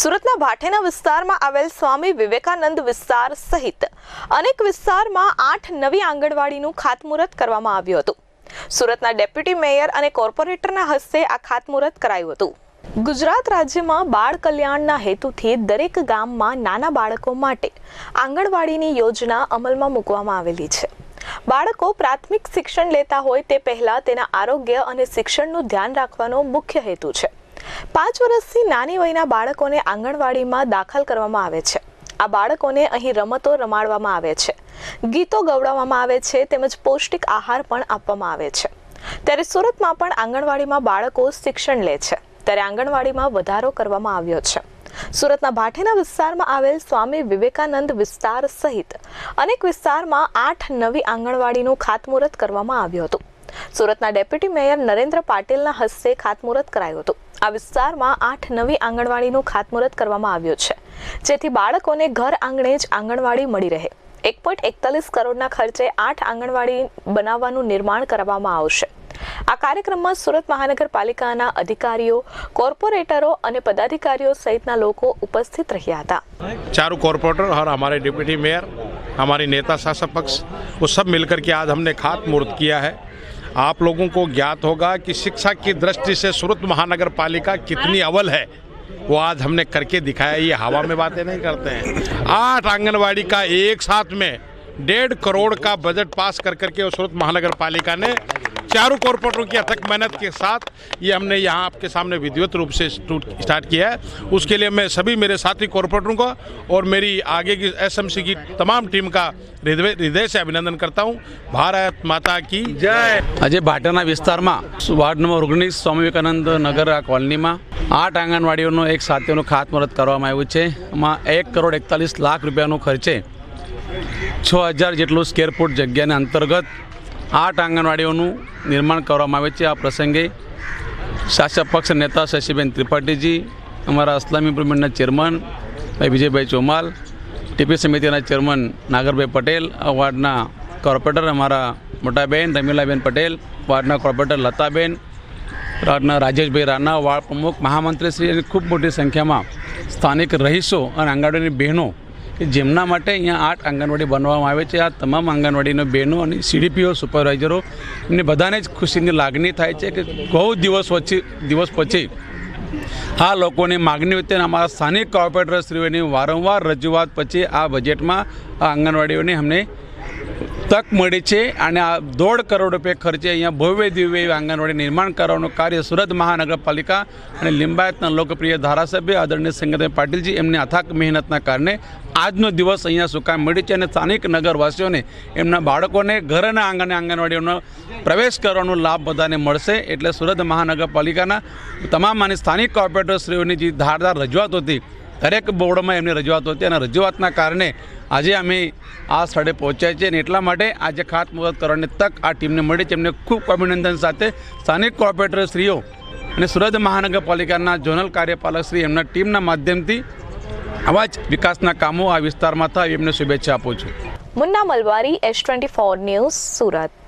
સુરતના ભાઠેના વિસ્તારમાં આવેલ સ્વામી વિવેકાનંદ વિસ્તાર સહિત અનેક વિસ્તારમાં આઠ નવી આંગણવાડીનું ખાતમુહૂર્ત કરવામાં આવ્યું હતું. સુરતના ડેપ્યુટી મેયર અને કોર્પોરેટરના હસ્તે આ ખાતમુહૂર્ત કરાયું હતું. ગુજરાત રાજ્યમાં બાળ કલ્યાણના હેતુથી દરેક ગામમાં નાના બાળકો માટે આંગણવાડીની યોજના અમલમાં મૂકવામાં આવેલી છે. બાળકો પ્રાથમિક શિક્ષણ લેતા હોય તે પહેલા તેના આરોગ્ય અને શિક્ષણનું ધ્યાન રાખવાનો મુખ્ય હેતુ છે. પાંચ વર્ષથી નાની વયના બાળકોને આંગણવાડીમાં દાખલ કરવામાં આવે છે. આ બાળકોને અહીં રમતો રમાડવામાં આવે છે. ગીતો ગવડાવવામાં આવે છે, તેમજ પૌષ્ટિક આહાર પણ આપવામાં આવે છે. ત્યારે સુરતમાં પણ આંગણવાડીમાં બાળકો શિક્ષણ લે છે. ત્યારે આંગણવાડીમાં વધારો કરવામાં આવ્યો છે. સુરતના ભાઠેના વિસ્તારમાં આવેલ સ્વામી વિવેકાનંદ વિસ્તાર સહિત અનેક વિસ્તારમાં આઠ નવી આંગણવાડીનું ખાતમુહૂર્ત કરવામાં આવ્યું હતું. સુરતના ડેપ્યુટી મેયર નરેન્દ્ર પાટીલના હસ્તે ખાતમુહૂર્ત કરાયું હતું. આ વિસ્તારમાં આઠ નવી આંગણવાડીનું ખાતમુહૂર્ત કરવામાં આવ્યું છે જેથી બાળકોને ઘર આંગણે જ આંગણવાડી મળી રહે એક પોઈન્ટ એકતાલીસ કરોડના ખર્ચે આઠ આંગણવાડી બનાવવાનું નિર્માણ કરવામાં આવશે આ કાર્યક્રમમાં સુરત મહાનગરપાલિકાના અધિકારીઓ કોર્પોરેટરો અને પદાધિકારીઓ સહિતના લોકો ઉપસ્થિત રહ્યા હતા चारों कॉरपोरेटर और हमारे डिप्टी मेयर हमारी नेता शासक पक्ष वो सब मिलकर के आज हमने खात मुहूर्त किया है आप लोगों को ज्ञात होगा कि शिक्षा की दृष्टि से सूरत महानगर पालिका कितनी अव्वल है। वो आज हमने करके दिखाया, ये हवा में बातें नहीं करते हैं। आठ आंगनवाड़ी का एक साथ में डेढ़ करोड़ का बजट पास कर करके सूरत महानगर पालिका ने चारों कॉरपोरेटरों की अथक मेहनत के साथ ये हमने यहाँ आपके सामने विधिवत रूप से स्टार्ट किया है उसके लिए मैं सभी मेरे साथी कॉरपोरेटरों को और मेरी आगे की एसएमसी की तमाम टीम का हृदय हृदय से अभिनंदन करता हूँ भारत माता की जय આજે ભાટાના વિસ્તારમાં વાર્ડ નંબર ઓગણીસ સ્વામી વિવેકાનંદ નગર આ કોલોનીમાં આઠ આંગણવાડીઓનું એક સાથેનું ખાતમુહૂર્ત કરવામાં આવ્યું છે એમાં એક કરોડ એકતાલીસ લાખ રૂપિયાનું ખર્ચે છ હજાર જેટલું સ્કેર ફૂટ જગ્યાના અંતર્ગત આઠ આંગણવાડીઓનું નિર્માણ કરવામાં આવે છે. આ પ્રસંગે શાસક પક્ષ નેતા શશીબેન ત્રિપાઠીજી, અમારા અસ્લામી ઇમ્પ્રુવમેન્ટના ચેરમેન ભાઈ વિજયભાઈ ચોમાલ, ટીપી સમિતિના ચેરમેન નાગરભાઈ પટેલ વાર્ડના કોર્પોરેટર અમારા મોટાબેન રમીલાબેન પટેલ, વાર્ડના કોર્પોરેટર લતાબેન, વાર્ડના રાજેશભાઈ રાણા, વાર્ડ પ્રમુખ, મહામંત્રીશ્રી અને ખૂબ મોટી સંખ્યામાં સ્થાનિક રહીશો અને આંગણવાડીની બહેનો કે જેમના માટે અહીંયા આઠ આંગણવાડી બનાવવામાં આવે છે. આ તમામ આંગણવાડીના બહેનો અને સીડીપીઓ સુપરવાઇઝરો એમને બધાને જ ખુશીની લાગણી થાય છે કે બહુ દિવસ પછી દિવસ પછી આ લોકોની માગણી વચ્ચે અમારા સ્થાનિક કોર્પોરેટરશ્રીઓની વારંવાર રજૂઆત પછી આ બજેટમાં આ આંગણવાડીઓને અમને તક મળી છે અને આ દોઢ કરોડ રૂપિયા ખર્ચે અહીંયા ભવ્ય દિવ્ય આંગણવાડી નિર્માણ કરવાનું કાર્ય સુરત મહાનગરપાલિકા અને લિંબાયતના લોકપ્રિય ધારાસભ્ય આદરણીય સંગતભાઈ પાટીલજી એમની અથાક મહેનતના કારણે આજનો દિવસ અહીંયા સુકામ મળી છે અને સ્થાનિક નગરવાસીઓને એમના બાળકોને ઘરના આંગણે આંગણવાડીઓનો પ્રવેશ કરવાનો લાભ બધાને મળશે એટલે સુરત મહાનગરપાલિકાના તમામ અને સ્થાનિક કોર્પોરેટરશ્રીઓની જે ધારદાર રજૂઆત હતી દરેક બોર્ડમાં એમની રજૂઆત હતી અને રજૂઆતના કારણે આજે અમે આ સ્થળે પહોંચ્યા છીએ અને એટલા માટે આજે ખાતમુહૂર્ત કરવાની તક આ ટીમને મળી છે એમને ખૂબ અભિનંદન સાથે સ્થાનિક કોર્પોરેટર શ્રીઓ અને સુરત મહાનગરપાલિકાના ઝોનલ કાર્યપાલક શ્રી એમના ટીમના માધ્યમથી આવા જ વિકાસના કામો આ વિસ્તારમાં થાય એમને શુભેચ્છા આપું છું. Munna Malvari S twenty four news, Surat.